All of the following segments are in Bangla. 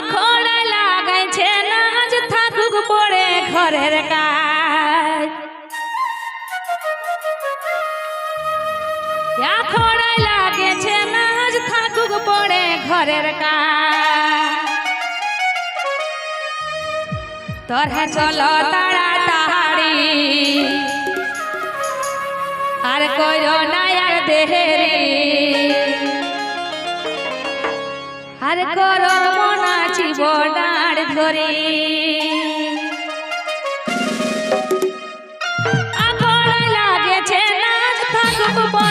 আখড়া লাগাইছে নাচ থাকুক পড়ে ঘরের কাজ। আখড়া লাগেছে নাচ থাকুক পড়ে ঘরের কাজ। তোরা চলো তাড়াতাড়ি। আর কইরো না আর দেহেরি আর করো মনাচি বডার ধরে লাগেছে নাচ থাকুক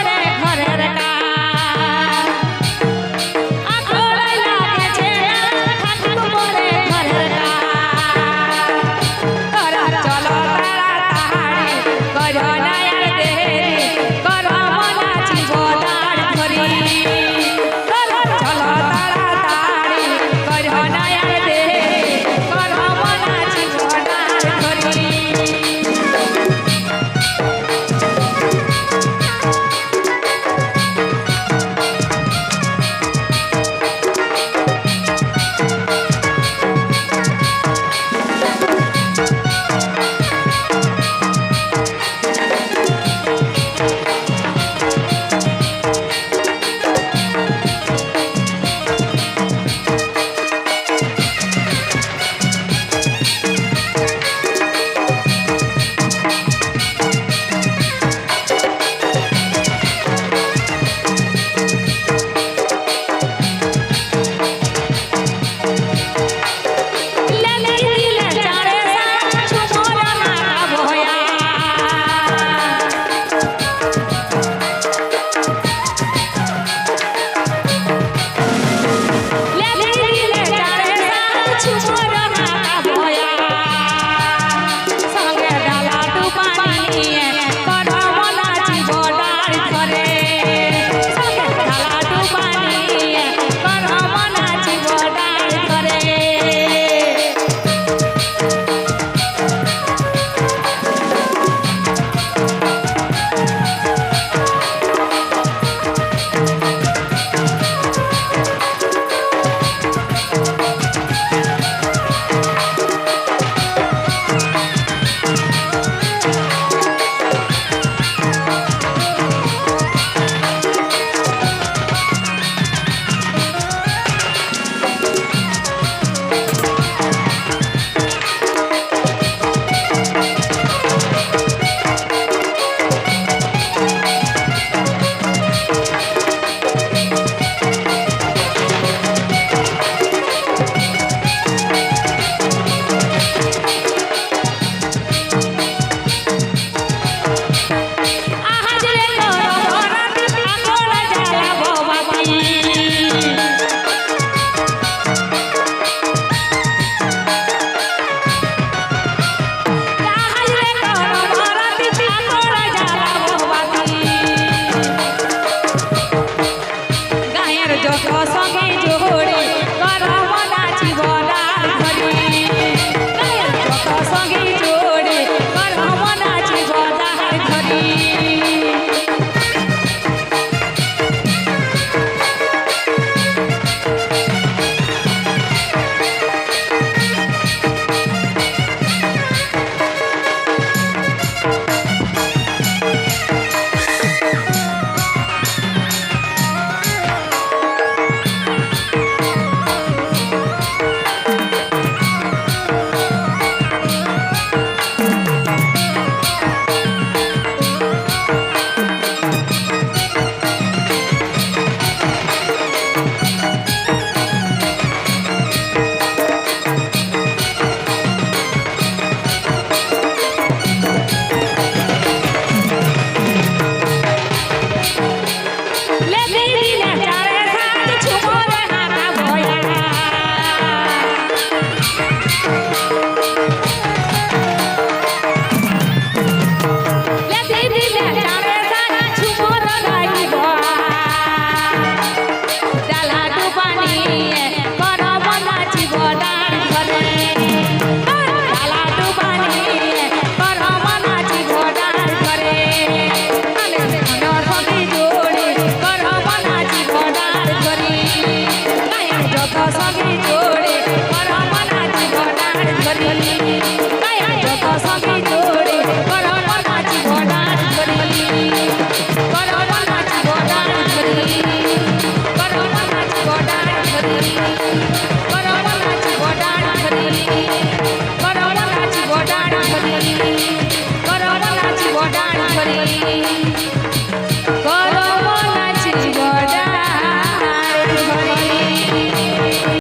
I'm